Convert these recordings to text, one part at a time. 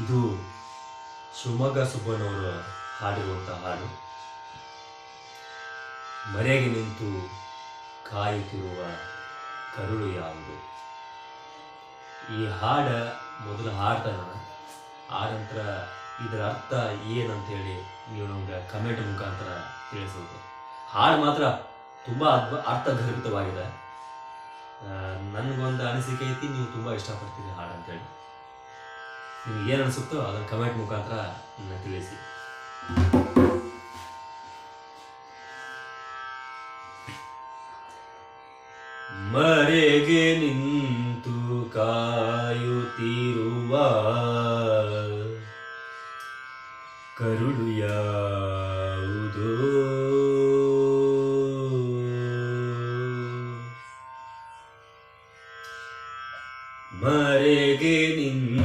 ಇದು ಶಿವಮೊಗ್ಗ ಸುಬ್ಬಣ್ಣವರು ಹಾಡಿರುವಂಥ ಹಾಡು. ಮರೆಗೆ ನಿಂತು ಕಾಯುತ್ತಿರುವ ಕರುಳು ಯಾವುದು? ಈ ಹಾಡ ಮೊದಲು ಹಾಡ್ತಾನ ಆ ಇದರ ಅರ್ಥ ಏನಂತೇಳಿ ನೀವು ನಮ್ಗೆ ಕಮೆಂಟ್ ಮುಖಾಂತರ ತಿಳಿಸಬಹುದು ಹಾಡು ಮಾತ್ರ ತುಂಬ ಅದ್ಭ, ಅರ್ಥಗರ್ಭಿತವಾಗಿದೆ. ನನ್ಗೊಂದು ಅನಿಸಿಕೆ ಐತಿ, ನೀವು ತುಂಬ ಇಷ್ಟಪಡ್ತೀನಿ ಹಾಡು ಅಂತೇಳಿ ನಿಮ್ಗೆ ಏನು ಅನಿಸುತ್ತೋ ಅದನ್ನು ಕಮೆಂಟ್ ಮುಖಾಂತರ ನನ್ನ ತಿಳಿಸಿ. ಮರೆಗೆ ನಿಂತು ಕಾಯುತ್ತಿರುವ ಕರುಳು ಯಾವುದೋ ಮರೆಗೆ ನಿಂತು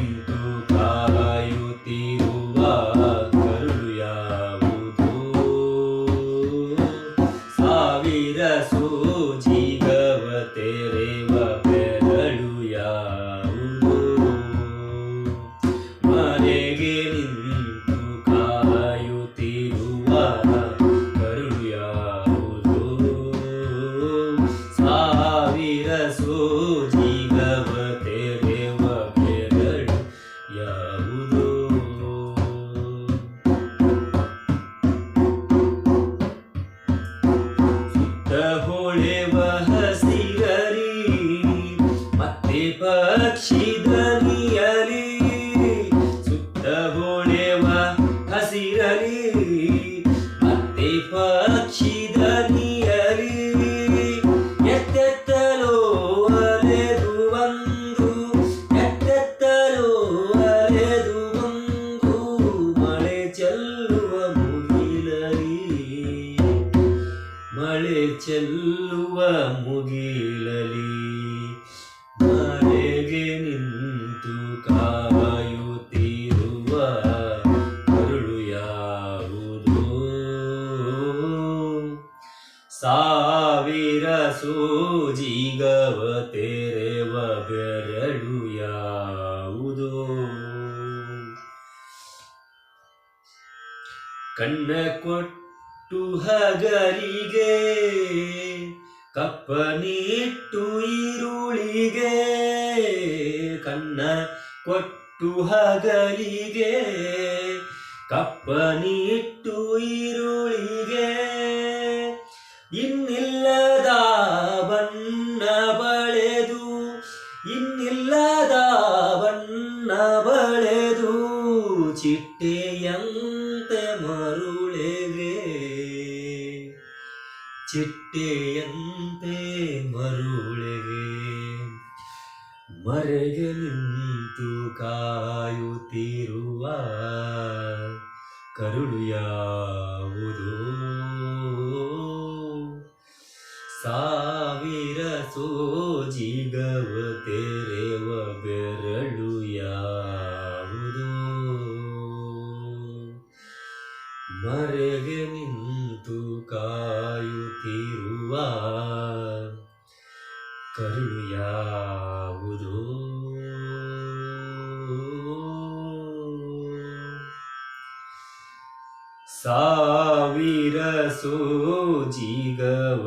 ಚೆಲ್ಲುವ ಮುಗಿಲಲಿ. ಮರೆಗೆ ನಿಂತು ಕಾಯುತ್ತಿರುವ ಅರುಳು ಯಾವುದು? ಸಾವಿರ ಸೂಜಿಗವ ತೆರೆವ ಬೆರಳು ಯಾವುದು? ಕಣ್ಣ ಕೊಟ್ಟು ಹಗರಿಗೆ ಕಪ್ಪನಿಟ್ಟು ಈರುಳಿಗೆ ಕನ್ನ ಕೊಟ್ಟು ಹಗಲಿಗೆ, ಕಪ್ಪನಿಟ್ಟು ಈರುಳಿಗೆ. ಇನ್ನಿಲ್ಲದ ಬಣ್ಣ ಬಳೆದು, ಇನ್ನಿಲ್ಲದ ಬಣ್ಣ ಬಳೆದು, ಚಿಟ್ಟೆಯಂತೆ ಮರುಳೆಗೆ ಚಿಟ್ಟೆಯಂತೆ ಮರುಳೆಗೆ ಮರೆಗೆ ನಿಂತು ಕಾಯುತ್ತಿರುವ ಕರುಳು ಯಾವುದೋ? ಸಾವಿರ ಸೋಜಿಗವ ತೆರೆವ ಬೆರಳು ಯಾವುದೋ? ಮರೆಗೆ ನಿಂತು ಕಾಯುತ್ತಿರುವ ಕರುಳು ಯಾವುದೋ ಸಾವಿರ ಸೋಜಿಗವ